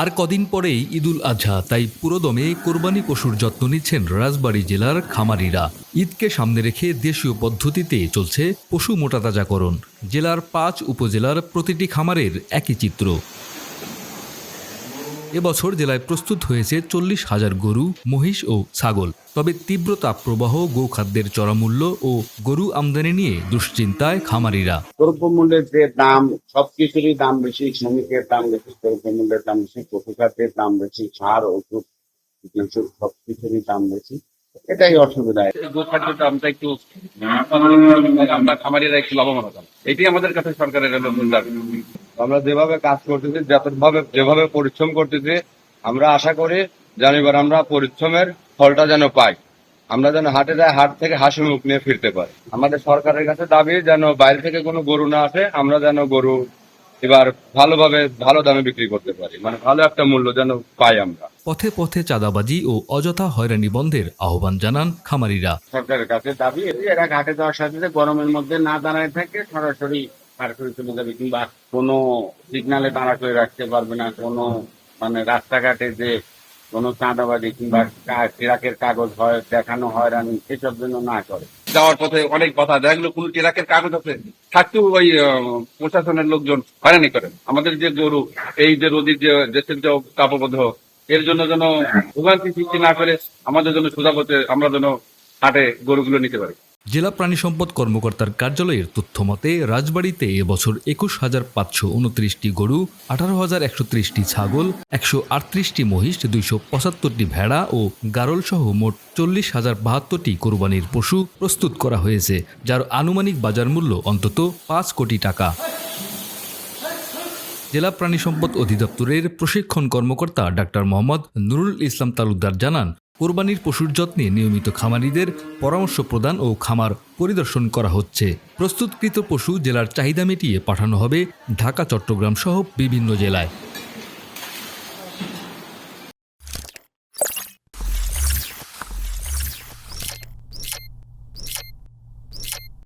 আর কদিন পরেই ঈদুল আজহা, তাই পুরোদমে কোরবানি পশুর যত্ন নিচ্ছেন রাজবাড়ী জেলার খামারিরা। ঈদকে সামনে রেখে দেশীয় পদ্ধতিতে চলছে পশু মোটাতাজাকরণ জেলার পাঁচ উপজেলার প্রতিটি খামারের একই চিত্র। এবছর জেলায় প্রস্তুত হয়েছে চল্লিশ হাজার গরু মহিষ ও ছাগল। তবে তীব্র তাপপ্রবাহ গোখাদ্যের চড়ামূল্য ও গরু আমদানি নিয়ে দুশ্চিন্তায় খামারিরা। দ্রব্যমূল্যের যে দাম সবকিছুরই দাম বেশি শ্রমিকের দাম বেশি দ্রব্যমূল্যের দাম বেশি পশুখাদ্যের দাম বেশি সার ওষুধ কীটনাশক সবকিছুরই দাম বেশি। এটাই অসুবিধা। গোখাদ্যের দামটা একটু আমরা খামারিরা একটু লাভবান হতাম। এটাই আমাদের কাছে সরকারের হলো মূল দাবি আমরা যেভাবে কাজ করতেছি যতভাবে যেভাবে পরিশ্রম করতেছি আমরা আশা করি যেন এবার আমরা পরিশ্রমের ফলটা যেন পাই। আমরা যেন হাটে যাই হাট থেকে হাসি মুখ নিয়ে ফিরতে পারি। আমাদের সরকারের কাছে দাবি যেন বাইরে থেকে কোনো গরু না আসে আমরা যেন গরু এবার ভালোভাবে ভালো দামে বিক্রি করতে পারি। মানে ভালো একটা মূল্য যেন পাই আমরা। পথে পথে চাঁদাবাজি ও অযথা হয়রানি বন্ধের আহ্বান জানান খামারিরা। সরকারের কাছে দাবি এরা ঘাটে যাওয়ার সাথে গরমের মধ্যে না দাঁড়ায় থাকে সরাসরি চলে যাবে কিংবা কোনো সিগনালে করে রাখতে পারবে না, কোনো মানে রাস্তাঘাটে যে কোনো কিংবা কাগজ হয়, দেখানো যেন না করে। যাওয়ার পথে অনেক কথা দেখা গেলো কোনো ট্রাকের কাগজ আছে, থাকতেও ওই প্রশাসনের লোকজন হয়রানি করেন আমাদের যে গরু, এই যে রোদির যে দেশের যে তাপবদ্ধ এর জন্য যেন ভোগান্তি সৃষ্টি না করে, আমাদের জন্য সোজা পথে আমরা যেন হাটে গরুগুলো নিতে পারি। জেলা প্রাণী সম্পদ কর্মকর্তার কার্যালয়ের তথ্য মতে, রাজবাড়ীতে এবছর একুশ হাজার পাঁচশো উনত্রিশটি গরু, আঠারো হাজার একশো ত্রিশটি ছাগল, একশো আটত্রিশটি মহিষ, দুইশো পঁচাত্তরটি ভেড়া ও গারল সহ মোট চল্লিশ হাজার বাহাত্তরটি কোরবানির পশু প্রস্তুত করা হয়েছে, যার আনুমানিক বাজার মূল্য অন্তত পাঁচ কোটি টাকা। জেলা প্রাণী সম্পদ অধিদপ্তরের প্রশিক্ষণ কর্মকর্তা ডাক্তার মোহাম্মদ নুরুল ইসলাম তালুকদার জানান কোরবানির পশুর যত্নে নিয়মিত খামারিদের পরামর্শ প্রদান ও খামার পরিদর্শন করা হচ্ছে। প্রস্তুতকৃত পশু জেলার চাহিদা মিটিয়ে পাঠানো হবে ঢাকা, চট্টগ্রাম সহ বিভিন্ন জেলায়।